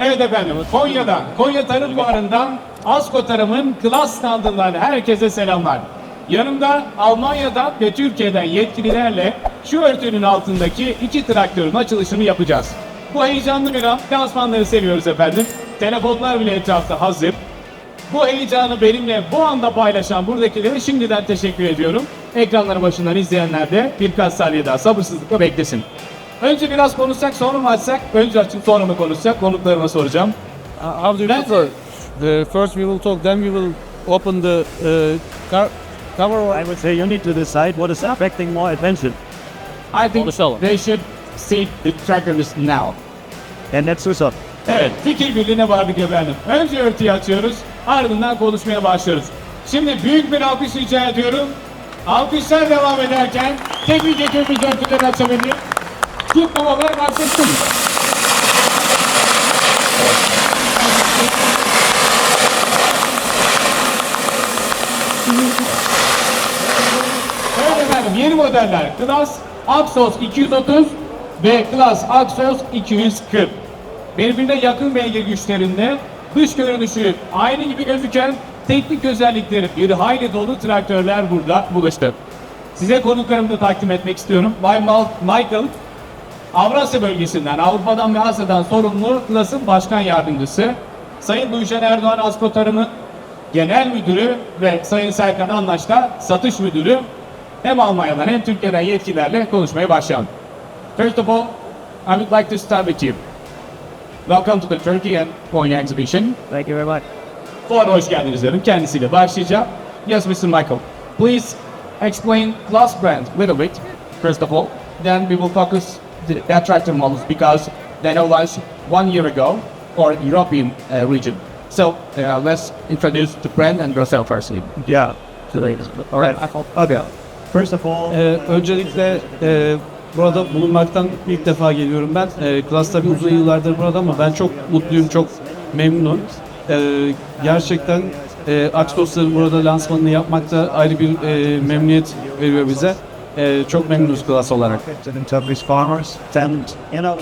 Evet efendim, Konya'dan, Konya Tarım Fuarı'ndan Asko Tarım'ın klas standından herkese selamlar. Yanımda Almanya'dan ve Türkiye'den yetkililerle şu örtünün altındaki iki traktörün açılışını yapacağız. Bu heyecanlı bir an, lansmanları seviyoruz efendim. Telefonlar bile etrafta hazır. Bu heyecanı benimle bu anda paylaşan buradakilere şimdiden teşekkür ediyorum. Ekranları başından izleyenler de birkaç saniye daha sabırsızlıkla beklesin. Önce biraz konuşsak sonra mı açsak? Önce açıp sonra mı konuşsak? Konuklarıma soracağım. Uh, how do you prefer? The first we will talk, then we will open the uh, car cover. Or I would say you need to decide what is attracting more attention, I think Konuşalım. they should see the trackers now. and that's Susan. Evet, fikir birliğine vardık efendim. Önce örtüyü açıyoruz, ardından konuşmaya başlıyoruz. Şimdi büyük bir alkış rica ediyorum. Alkışlar devam ederken teknik ekibimiz örtüleri açabilir. Kutlamalar başlasın. Evet efendim, yeni modeller. Class Axos 230 ve Class Axos 240. Birbirine yakın beygir güçlerinde dış görünüşü aynı gibi gözüken teknik özellikleri bir hayli dolu traktörler burada buluştu. Size konuklarımı da takdim etmek istiyorum. Bay Michael, Avrasya bölgesinden, Avrupa'dan ve Asya'dan sorumlu Klas'ın başkan yardımcısı. Sayın Gülşen Erdoğan Asko Tarım'ın genel müdürü ve Sayın Serkan Anlaş'ta satış müdürü hem Almanya'dan hem Türkiye'den yetkililerle konuşmaya başlayalım. First of all, I would like to start with you. Welcome to the Turkey and Konya exhibition. Thank you very much. Fuara hoş geldiniz dedim. Kendisiyle başlayacağım. Yes, Mr. Michael. Please explain Class brand a little bit, first of all. Then we will focus the attractor models because they know launched one year ago for European uh, region. So uh, let's introduce the brand and yourself first. Yeah. All right. Okay. First of all, Ee, öncelikle e, burada bulunmaktan ilk defa geliyorum ben. E, Klas tabii uzun yıllardır burada ama ben çok mutluyum, çok memnunum. E, gerçekten e, Axos'ların burada lansmanını yapmak da ayrı bir e, memnuniyet veriyor bize. E, çok memnunuz Klas olarak.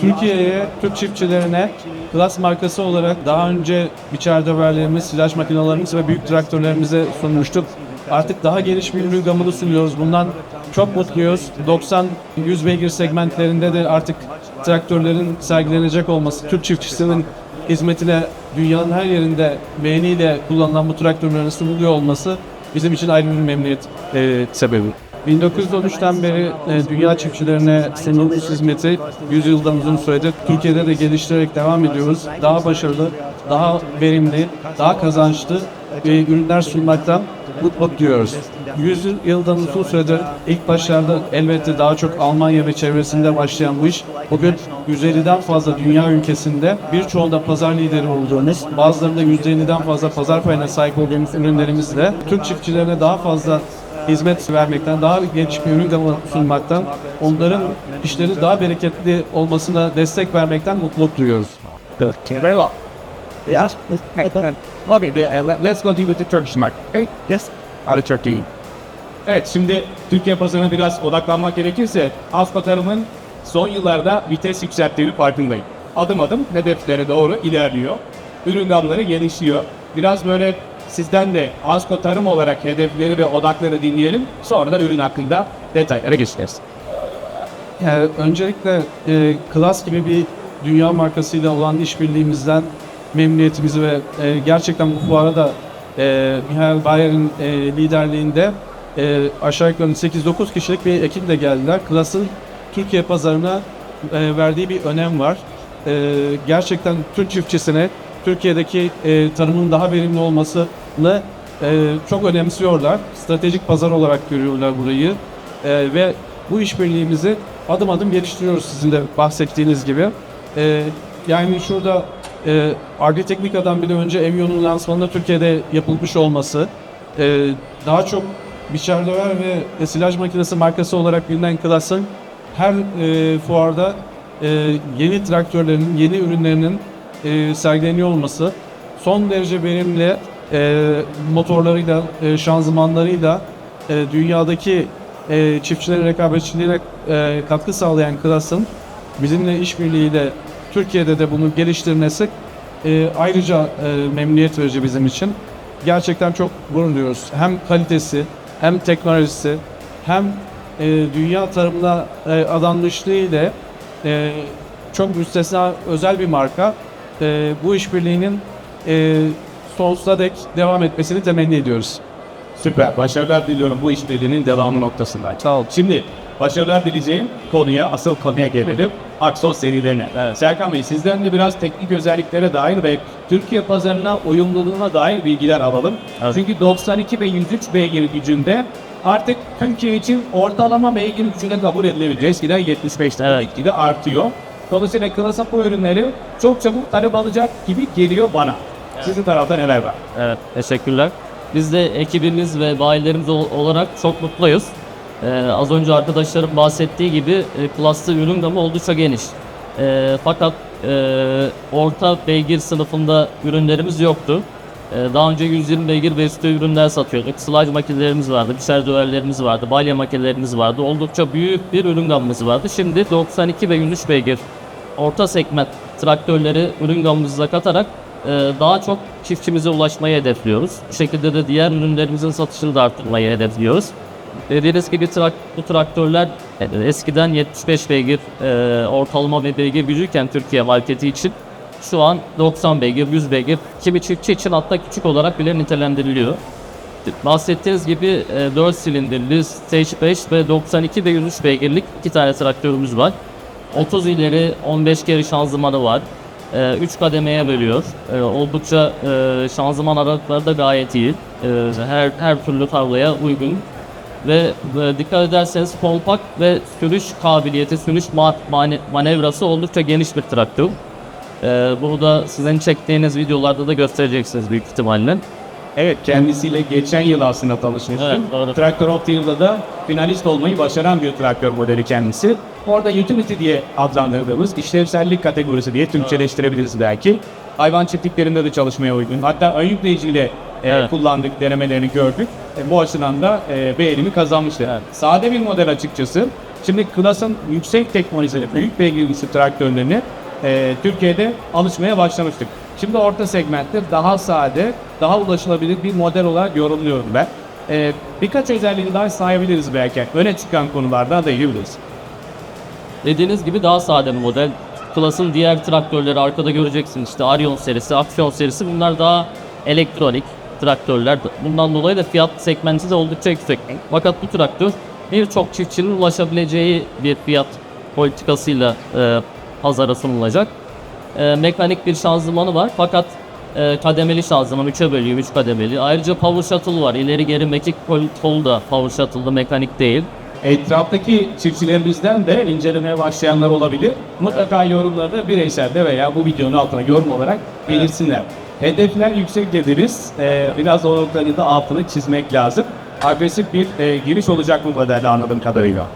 Türkiye'ye, Türk çiftçilerine Klas markası olarak daha önce biçer döverlerimiz, silaj makinelerimiz ve büyük traktörlerimize sunmuştuk. Artık daha geniş bir ürün gamını sunuyoruz. Bundan çok mutluyuz. 90-100 beygir segmentlerinde de artık traktörlerin sergilenecek olması, Türk çiftçisinin hizmetine dünyanın her yerinde beğeniyle kullanılan bu traktörlerin sunuluyor olması bizim için ayrı bir memnuniyet e, sebebi. 1913'ten beri e, dünya çiftçilerine sunulmuş hizmeti 100 yıldan uzun süredir Türkiye'de de geliştirerek devam ediyoruz. Daha başarılı, daha verimli, daha kazançlı e, ürünler sunmaktan mutluluk duyuyoruz. 100 yıldan uzun süredir ilk başlarda elbette daha çok Almanya ve çevresinde başlayan bu iş bugün 150'den fazla dünya ülkesinde birçoğunda pazar lideri olduğumuz, bazılarında %50'den fazla pazar payına sahip olduğumuz ürünlerimizle Türk çiftçilerine daha fazla hizmet vermekten, daha geniş bir ürün gamı sunmaktan, onların işleri daha bereketli olmasına destek vermekten mutluluk duyuyoruz. Yes, uh, let- let's continue with the Turkish market. Yes, Out of Turkey. Evet şimdi Türkiye pazarına biraz odaklanmak gerekirse Asko Tarım'ın son yıllarda vites yükselttiğini farkındayım. Adım adım hedeflere doğru ilerliyor. Ürün gamları genişliyor. Biraz böyle sizden de Asko Tarım olarak hedefleri ve odakları dinleyelim. Sonra da ürün hakkında detaylara geçeceğiz. Yani öncelikle e, Klas gibi bir dünya markasıyla olan işbirliğimizden memnuniyetimizi ve e, gerçekten bu fuara da e, Michael Bayer'in e, liderliğinde e, aşağı yukarı 8-9 kişilik bir ekiple geldiler. Klas'ın Türkiye pazarına e, verdiği bir önem var. E, gerçekten Türk çiftçisine Türkiye'deki e, tarımın daha verimli olmasını e, çok önemsiyorlar. Stratejik pazar olarak görüyorlar burayı. E, ve bu işbirliğimizi adım adım geliştiriyoruz sizin de bahsettiğiniz gibi. E, yani şurada e, Agriteknika'dan bir de önce Evion'un lansmanında Türkiye'de yapılmış olması, e, daha çok biçer döver ve silaj makinesi markası olarak bilinen Klas'ın her e, fuarda e, yeni traktörlerin, yeni ürünlerinin e, sergileniyor olması, son derece verimli e, motorlarıyla, e, şanzımanlarıyla e, dünyadaki e, çiftçilerin rekabetçiliğine e, katkı sağlayan Klas'ın bizimle işbirliğiyle Türkiye'de de bunu geliştirmesi e, ayrıca e, memnuniyet verici bizim için. Gerçekten çok gurur duyuyoruz. Hem kalitesi, hem teknolojisi, hem e, dünya tarımına e, adanmışlığı ile e, çok müstesna özel bir marka. E, bu işbirliğinin e, sonsuza dek devam etmesini temenni ediyoruz. Süper. Başarılar diliyorum bu işbirliğinin devamı noktasında. Sağ ol. Şimdi başarılar dileyeceğim konuya, asıl konuya gelelim. Aksos serilerine. Serkan Bey sizden de biraz teknik özelliklere dair ve Türkiye pazarına uyumluluğuna dair bilgiler alalım. Çünkü 92 ve 103 beygir gücünde artık Türkiye için ortalama beygir gücüne kabul edilebilir. Eskiden 75'te Evet. artıyor. Dolayısıyla Klasapa ürünleri çok çabuk talep alacak gibi geliyor bana. Sizin tarafta neler var? Evet, teşekkürler. Biz de ekibimiz ve bayilerimiz ol- olarak çok mutluyuz. Ee, az önce arkadaşlarım bahsettiği gibi e, klaslı ürün gamı oldukça geniş. Ee, fakat e, orta beygir sınıfında ürünlerimiz yoktu. Ee, daha önce 120 beygir ve üstü ürünler satıyorduk. Slide makinelerimiz vardı, biçer döverlerimiz vardı, balya makinelerimiz vardı. Oldukça büyük bir ürün gamımız vardı. Şimdi 92 ve 103 beygir orta segment traktörleri ürün gamımıza katarak e, daha çok çiftçimize ulaşmayı hedefliyoruz. Bu şekilde de diğer ürünlerimizin satışını da arttırmayı hedefliyoruz. Dediğiniz gibi bu traktörler e, eskiden 75 beygir e, ortalama bir beygir gücüyken Türkiye marketi için şu an 90 beygir, 100 beygir, kimi çiftçi için hatta küçük olarak bile nitelendiriliyor. Bahsettiğiniz gibi e, 4 silindirli Stage 5 ve 92 ve 103 beygirlik iki tane traktörümüz var. 30 ileri 15 geri şanzımanı var. 3 kademeye bölüyor. E, oldukça e, şanzıman aralıkları da gayet iyi. E, her her türlü tarlaya uygun. Ve e, dikkat ederseniz kompakt ve sürüş kabiliyeti, sürüş ma- mane- manevrası oldukça geniş bir traktör. E, bunu da sizin çektiğiniz videolarda da göstereceksiniz büyük ihtimalle. Evet kendisiyle geçen yıl aslında tanışmıştım. Evet, doğru. Traktör of the Yıl'da da finalist olmayı başaran bir traktör modeli kendisi. Orada utility diye adlandırdığımız işlevsellik kategorisi diye Türkçeleştirebiliriz belki. Hayvan çiftliklerinde de çalışmaya uygun. Hatta ön yükleyiciyle e, Evet. kullandık, denemelerini gördük. E, bu açıdan da e, beğenimi kazanmıştı. Sade bir model açıkçası. Şimdi Klas'ın yüksek teknolojili, büyük beygirlisi traktörlerini e, Türkiye'de alışmaya başlamıştık. Şimdi orta segmentte daha sade, daha ulaşılabilir bir model olarak yorumluyorum ben. E, birkaç özelliğini daha sayabiliriz belki. Öne çıkan konulardan da yiyebiliriz. Dediğiniz gibi daha sade bir model. Klas'ın diğer traktörleri arkada göreceksiniz. İşte Arion serisi, Aksiyon serisi bunlar daha elektronik traktörler. Bundan dolayı da fiyat segmenti de oldukça yüksek. Fakat bu traktör birçok çiftçinin ulaşabileceği bir fiyat politikasıyla e, pazara sunulacak. E, mekanik bir şanzımanı var fakat e, kademeli şanzıman 3'e bölüyor 3 kademeli. Ayrıca power shuttle var. İleri geri mekik kol, kolu da power shuttle'da mekanik değil. Etraftaki çiftçilerimizden de incelemeye başlayanlar olabilir. Mutlaka yorumlarda bireyselde veya bu videonun altına yorum olarak belirsinler. Hedefler yüksek dediniz. Ee, biraz o noktanın da altını çizmek lazım. Agresif bir e, giriş olacak bu modelde anladığım kadarıyla.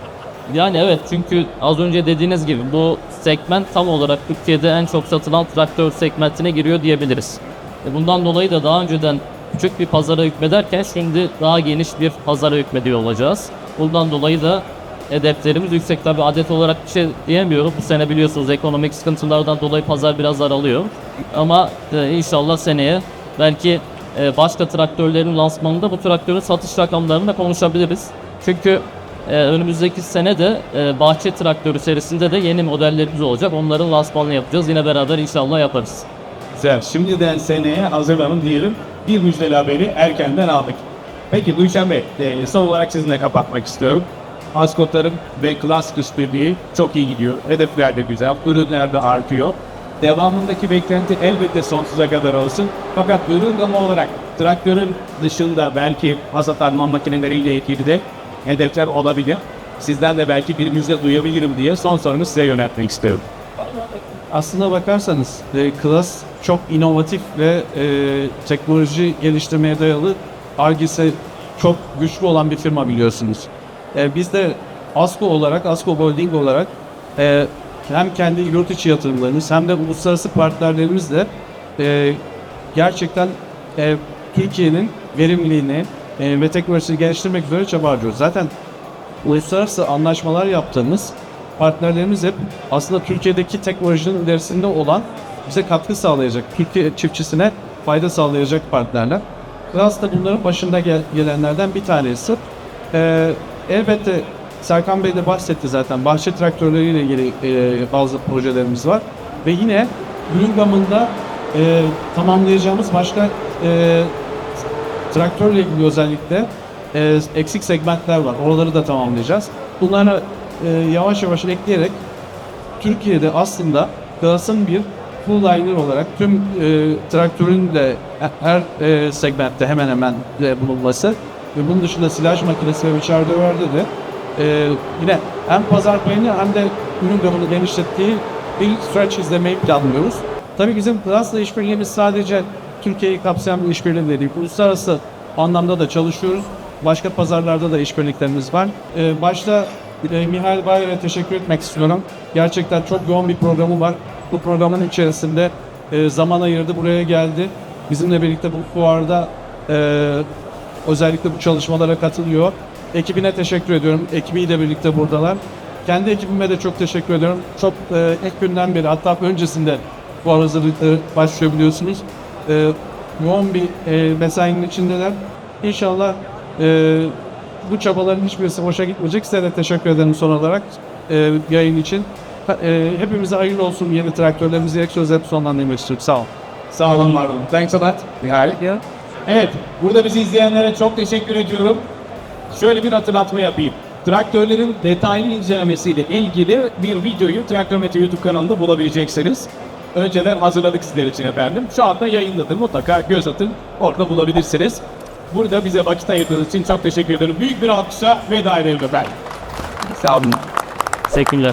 Yani evet çünkü az önce dediğiniz gibi bu segment tam olarak Türkiye'de en çok satılan traktör segmentine giriyor diyebiliriz. E Bundan dolayı da daha önceden küçük bir pazara hükmederken şimdi daha geniş bir pazara hükmediyor olacağız. Bundan dolayı da hedeflerimiz yüksek. Tabi adet olarak bir şey diyemiyorum. Bu sene biliyorsunuz ekonomik sıkıntılardan dolayı pazar biraz aralıyor. Ama e, inşallah seneye belki e, başka traktörlerin lansmanında bu traktörün satış rakamlarını da konuşabiliriz. Çünkü ee, önümüzdeki sene de e, bahçe traktörü serisinde de yeni modellerimiz olacak. Onların lansmanını yapacağız. Yine beraber inşallah yaparız. Güzel. Şimdiden seneye hazırlanın diyelim. Bir müjdeli haberi erkenden aldık. Peki Gülşen Bey, e, son olarak sizinle kapatmak istiyorum. Askotlarım ve Klas işbirliği çok iyi gidiyor. Hedefler de güzel, ürünler de artıyor. Devamındaki beklenti elbette sonsuza kadar olsun. Fakat ürün gamı olarak traktörün dışında belki hasat armağan makineleriyle ilgili de hedefler olabilir. Sizden de belki bir müjde duyabilirim diye son sorumu size yöneltmek istiyorum. Aslına bakarsanız e, Klas çok inovatif ve e, teknoloji geliştirmeye dayalı argesi çok güçlü olan bir firma biliyorsunuz. E, biz de ASCO olarak, ASCO Holding olarak e, hem kendi yurt içi yatırımlarımız hem de uluslararası partnerlerimizle e, gerçekten e, Türkiye'nin verimliliğini e, ve teknolojisini geliştirmek üzere çaba harcıyoruz. Zaten uluslararası anlaşmalar yaptığımız partnerlerimiz hep aslında Türkiye'deki teknolojinin ilerisinde olan bize katkı sağlayacak, Türkiye çiftçisine fayda sağlayacak partnerler. Klas da bunların başında gel- gelenlerden bir tanesi. Ee, elbette Serkan Bey de bahsetti zaten. Bahçe traktörleriyle ilgili e, bazı projelerimiz var. Ve yine ürün gamında e, tamamlayacağımız başka e, traktörle ilgili özellikle e, eksik segmentler var. Oraları da tamamlayacağız. Bunları e, yavaş yavaş ekleyerek Türkiye'de aslında Glas'ın bir full liner olarak tüm e, traktörün de her e, segmentte hemen hemen de bulunması ve bunun dışında silaj makinesi ve biçer döverde de e, yine hem pazar payını hem de ürün gamını genişlettiği bir süreç izlemeyi planlıyoruz. Tabii bizim Glas'la işbirliğimiz sadece Türkiye'yi kapsayan bir işbirliği de değil. Uluslararası anlamda da çalışıyoruz. Başka pazarlarda da işbirliklerimiz var. E, başta e, Mihail Bayer'e teşekkür etmek istiyorum. Gerçekten çok yoğun bir programı var. Bu programın içerisinde e, zaman ayırdı, buraya geldi. Bizimle birlikte bu fuarda e, özellikle bu çalışmalara katılıyor. Ekibine teşekkür ediyorum. Ekibiyle birlikte buradalar. Kendi ekibime de çok teşekkür ediyorum. Çok e, ilk günden beri hatta öncesinde fuar hazırlıkları başlıyor biliyorsunuz. E, yoğun bir e, mesainin içindeler. İnşallah e, bu çabaların hiçbirisi boşa gitmeyecek. Size de teşekkür ederim son olarak e, yayın için. E, hepimize hayırlı olsun yeni traktörlerimizi ek sözlerimi sonlandırmak istiyorum. Sağ olun. Sağ olun, var olun. Thanks a lot. Nihal. Evet, burada bizi izleyenlere çok teşekkür ediyorum. Şöyle bir hatırlatma yapayım. Traktörlerin detaylı incelemesiyle ilgili bir videoyu Traktörmetre YouTube kanalında bulabileceksiniz. Önceden hazırladık sizler için efendim. Şu anda yayınladım. Mutlaka göz atın. Orada bulabilirsiniz. Burada bize vakit ayırdığınız için çok teşekkür ederim. Büyük bir alkışla veda edelim efendim. Sağ olun. Teşekkürler.